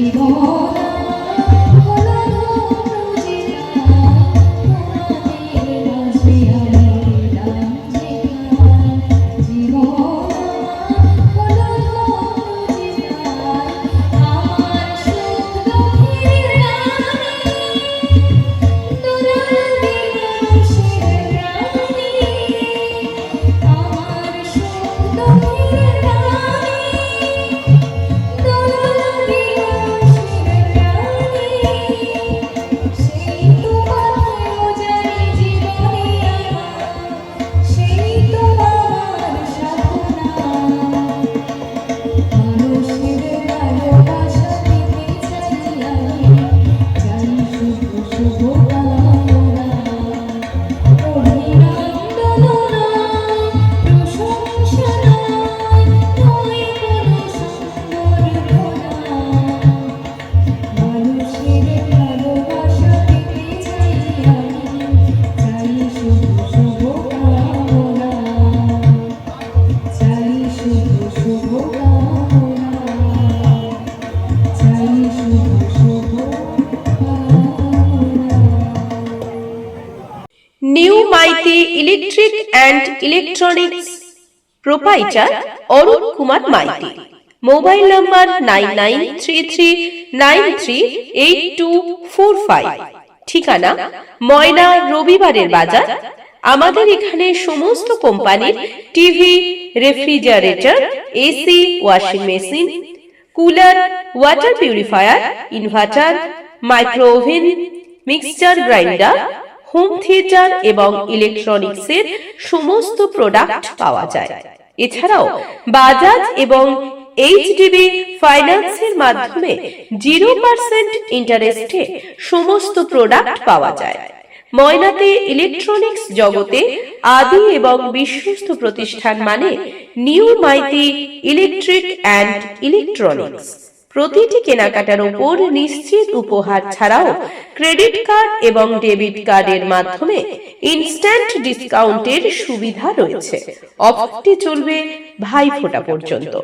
寂寞 new Maity electric and electronics proprietor Arun Kumar Maity mobile number nine nine three three nine three eight two four five ঠিকানা ময়না রবিবারের বাজার। আমাদের এখানে সমস্ত কোম্পানির TV, refrigerator, AC, washing machine, cooler, water purifier, inverter, micro oven, mixture grinder home theatre এবং ইলেকট্রনিক্সের সমস্ত প্রোডাক্ট পাওয়া যায়। এছাড়াও বাজাজ এবং এইচডিবি ফাইন্যান্সের মাধ্যমে জিরো পার্সেন্ট ইন্টারেস্টে সমস্ত প্রোডাক্ট পাওয়া যায়। ময়নাতে ইলেকট্রনিক্স জগতে আদি এবং বিশ্বস্ত প্রতিষ্ঠান মানে new Maity electric and electronics. প্রতিটি কেনাকাটার উপর নিশ্চিত উপহার ছাড়াও ক্রেডিট কার্ড এবং ডেবিট কার্ডের মাধ্যমে ইনস্ট্যান্ট ডিসকাউন্টের সুবিধা রয়েছে। অফারটি চলবে ভাইফোঁটা পর্যন্ত।